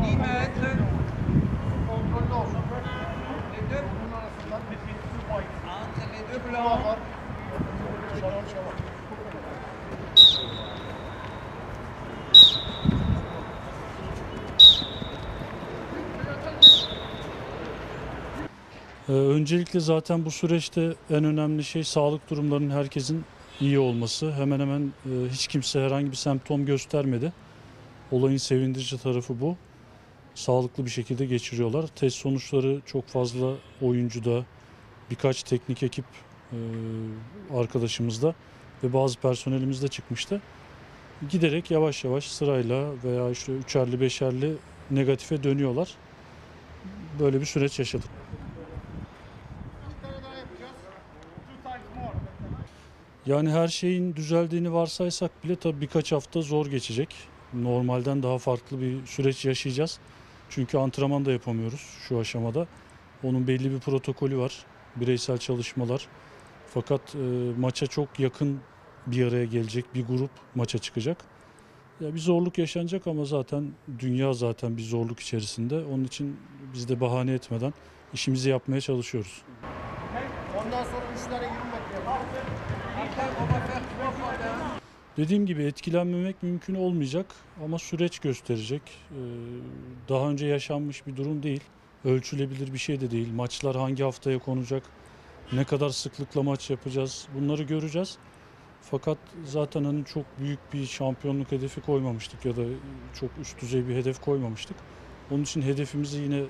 10 mètres. Les deux, entre hein, les deux blancs. Öncelikle zaten bu süreçte en önemli şey sağlık durumlarının herkesin iyi olması. Hemen hemen e, hiç kimse herhangi bir semptom göstermedi. Olayın sevindirici tarafı bu. Sağlıklı bir şekilde geçiriyorlar. Test sonuçları çok fazla oyuncuda, birkaç teknik ekip e, arkadaşımızda ve bazı personelimizde çıkmıştı. Giderek yavaş yavaş sırayla veya işte üçerli beşerli negatife dönüyorlar. Böyle bir süreç yaşadık. Bir tane daha yapacağız. Two times more. Yani her şeyin düzeldiğini varsaysak bile tabii birkaç hafta zor geçecek. Normalden daha farklı bir süreç yaşayacağız. Çünkü antrenman da yapamıyoruz şu aşamada. Onun belli bir protokolü var. Bireysel çalışmalar. Fakat e, maça çok yakın bir araya gelecek bir grup maça çıkacak. Ya bir zorluk yaşanacak ama zaten dünya zaten bir zorluk içerisinde. Onun için biz de bahane etmeden işimizi yapmaya çalışıyoruz. Ondan sonra 3 tane 20 metre. Dediğim gibi etkilenmemek mümkün olmayacak ama süreç gösterecek. Ee, Daha önce yaşanmış bir durum değil. Ölçülebilir bir şey de değil. Maçlar hangi haftaya konacak? Ne kadar sıklıkla maç yapacağız? Bunları göreceğiz. Fakat zaten hani çok büyük bir şampiyonluk hedefi koymamıştık ya da çok üst düzey bir hedef koymamıştık. Onun için hedefimizi yine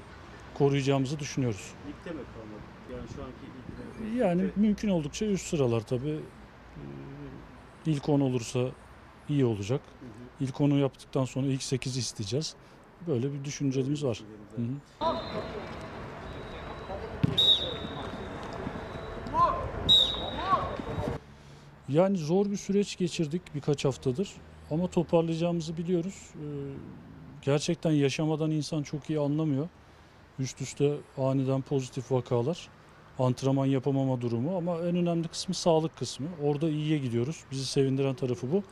koruyacağımızı düşünüyoruz. Ligde mi kalmadı? Yani şu anki ligde. Yani mümkün oldukça üst sıralar tabii. Ee, İlk 10 olursa iyi olacak. Hı hı. İlk onu yaptıktan sonra ilk 8 isteyeceğiz. Böyle bir düşüncemiz var. Hı hı. Yani zor bir süreç geçirdik birkaç haftadır ama toparlayacağımızı biliyoruz. Ee, Gerçekten yaşamadan insan çok iyi anlamıyor. Üst üste aniden pozitif vakalar, antrenman yapamama durumu ama en önemli kısmı sağlık kısmı. Orada iyiye gidiyoruz. Bizi sevindiren tarafı bu.